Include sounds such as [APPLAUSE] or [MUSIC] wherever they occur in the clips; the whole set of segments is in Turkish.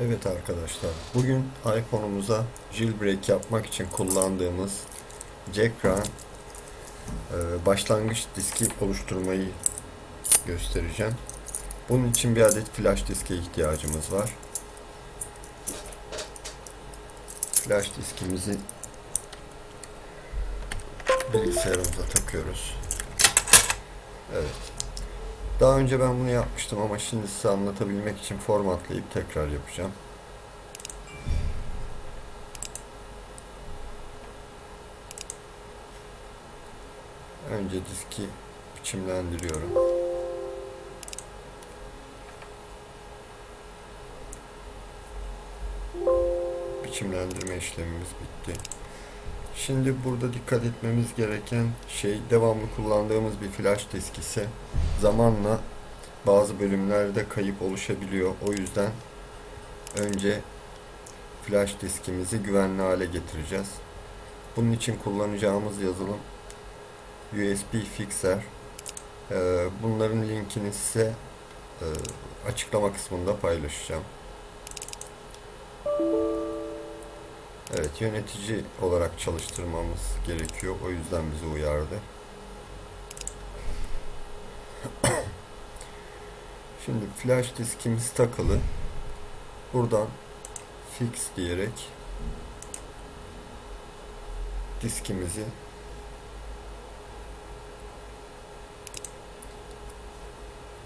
Evet arkadaşlar, bugün iPhone'umuza jailbreak yapmak için kullandığımız Jackran e, başlangıç diski oluşturmayı göstereceğim. Bunun için bir adet flash diske ihtiyacımız var. Flash diskimizi bilgisayarımıza takıyoruz. Evet. Daha önce ben bunu yapmıştım ama şimdi size anlatabilmek için formatlayıp tekrar yapacağım. Önce diski biçimlendiriyorum. Biçimlendirme işlemimiz bitti. Şimdi burada dikkat etmemiz gereken şey devamlı kullandığımız bir flash disk ise zamanla bazı bölümlerde kayıp oluşabiliyor. O yüzden önce flash diskimizi güvenli hale getireceğiz. Bunun için kullanacağımız yazılım USB Fixer. Ee, Bunların linkini size e, açıklama kısmında paylaşacağım. Evet yönetici olarak çalıştırmamız gerekiyor. O yüzden bizi uyardı. [COUGHS] Şimdi flash diskimiz takılı. Buradan fix diyerek diskimizi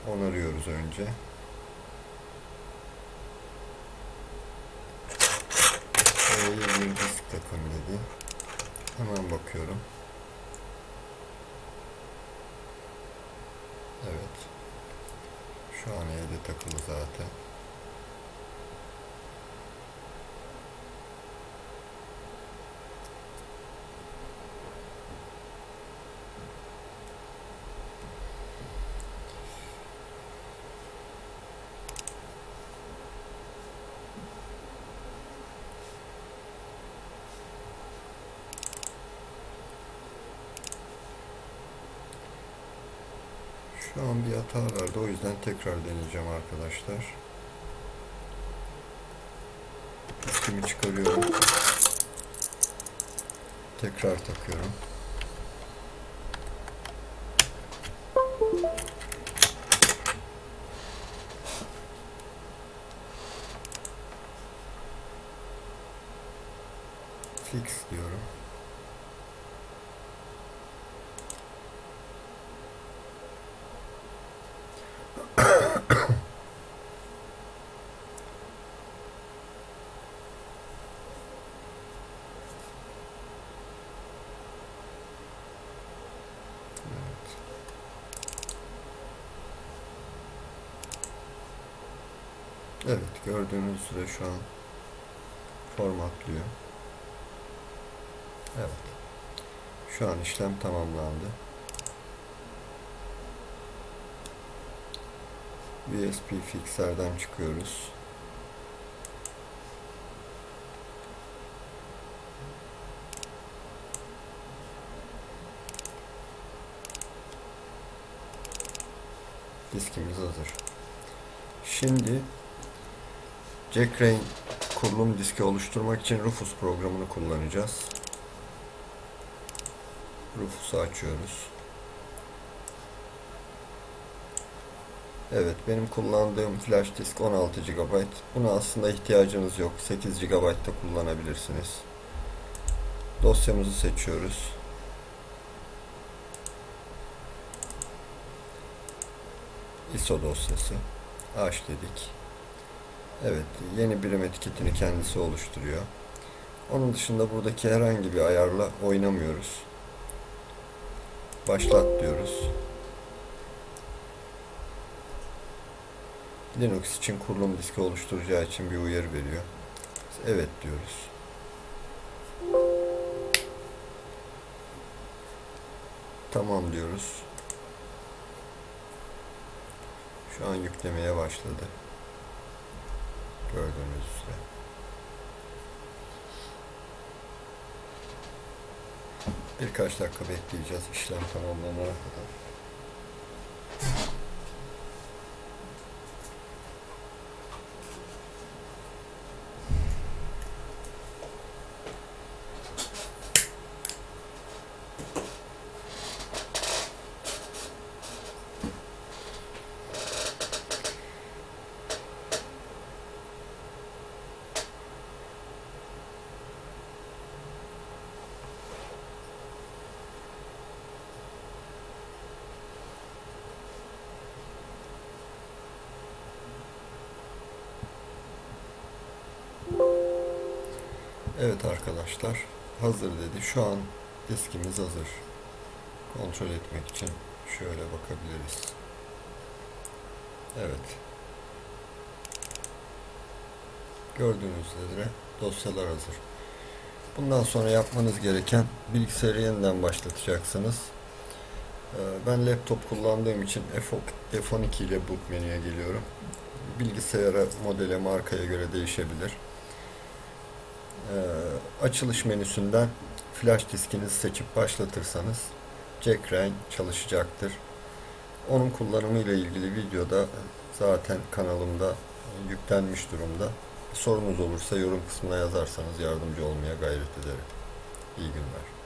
onarıyoruz önce. Bir disk takın dedi. Hemen bakıyorum. Evet. Şu an evde takılı zaten. Şu an bir hata verdi. O yüzden tekrar deneyeceğim arkadaşlar. Diskimi çıkarıyorum. Tekrar takıyorum. Fix diyorum. Evet. Evet gördüğünüz üzere şu an formatlıyor. Evet. Şu an işlem tamamlandı. USB fixer'den çıkıyoruz. Diskimiz hazır. Şimdi Jackrain kurulum diski oluşturmak için Rufus programını kullanacağız. Rufus'u açıyoruz. Evet benim kullandığım flash disk 16 GB. Buna aslında ihtiyacınız yok. 8 GB da kullanabilirsiniz. Dosyamızı seçiyoruz. ISO dosyası. Aç dedik. Evet, yeni birim etiketini kendisi oluşturuyor. Onun dışında buradaki herhangi bir ayarla oynamıyoruz. Başlat diyoruz. Linux için kurulum diski oluşturacağı için bir uyarı veriyor. Evet diyoruz. Tamam diyoruz. Şu an yüklemeye başladı. Gördüğünüz üzere. Birkaç dakika bekleyeceğiz işlem tamamlanana kadar. Evet arkadaşlar hazır dedi. Şu an diskimiz hazır. Kontrol etmek için şöyle bakabiliriz. Evet. Gördüğünüz üzere dosyalar hazır. Bundan sonra yapmanız gereken bilgisayarı yeniden başlatacaksınız. Ee, Ben laptop kullandığım için F- F12 ile boot menüye geliyorum. Bilgisayara, modele, markaya göre değişebilir. Ee, Açılış menüsünden flash diskinizi seçip başlatırsanız Jack Ryan çalışacaktır. Onun kullanımı ile ilgili videoda zaten kanalımda yüklenmiş durumda. Sorunuz olursa yorum kısmına yazarsanız yardımcı olmaya gayret ederim. İyi günler.